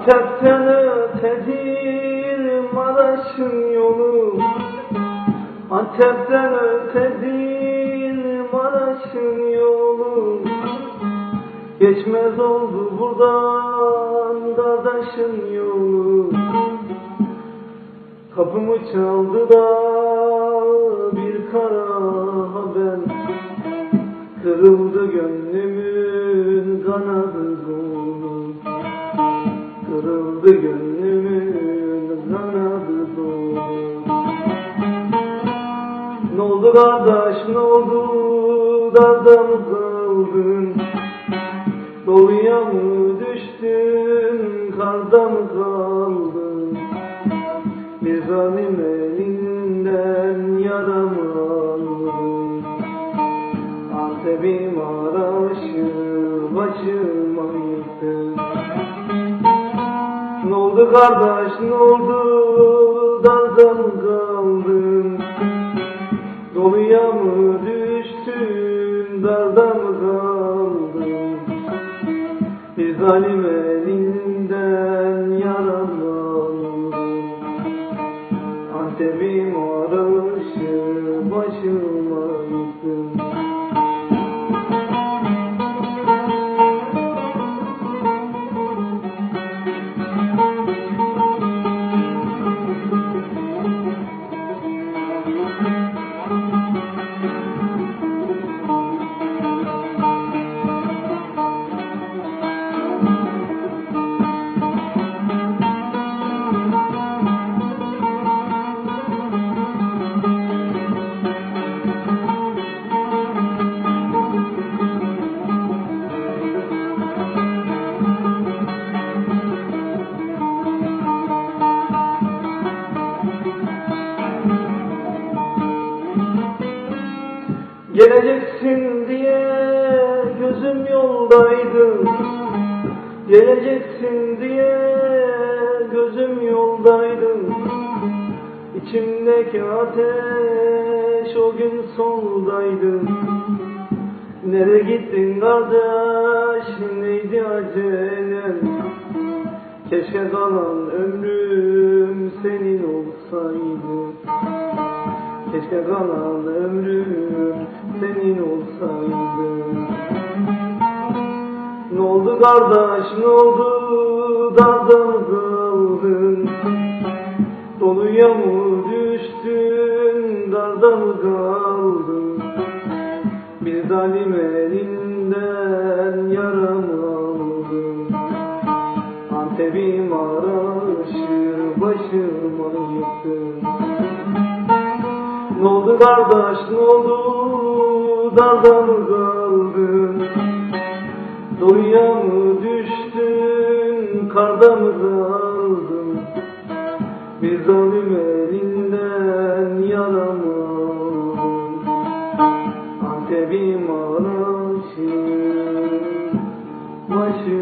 Antep'ten ötedir Maraş'ın yolu. Antep'ten ötedir Maraş'ın yolu. Geçmez oldu buradan Dadaş'ın yolu. Kapımı çaldı da bir kara haber. Kırıldı gönlümün kanadı dolu kardeş ne oldu Darda mı kaldın Doluya mı düştün Karda mı kaldın Bir zalim elinden yaramı aldın Antep'im araşı başıma yıktın Ne oldu kardeş ne oldu Doluya mı düştün Darda mı kaldın? Bir zalim Geleceksin diye gözüm yoldaydı. Geleceksin diye gözüm yoldaydı. İçimdeki ateş o gün soldaydı. Nereye gittin kardeş? Neydi acelen? Keşke kalan ömrüm senin olsaydı Keşke kalan ömrüm senin olsaydı. Ne oldu kardeş ne oldu? Darda mı kaldın. Doluya mı düştün? Darda mı kaldın? Bir zalim elinden yaramı aldın. Antep'im araşır başıma yıktın ne oldu kardeş ne oldu? Darda mı kaldın. Doluya mı düştün karda mı kaldın? Bir zalim elinden aldın Antep'im araşır başıma yıktın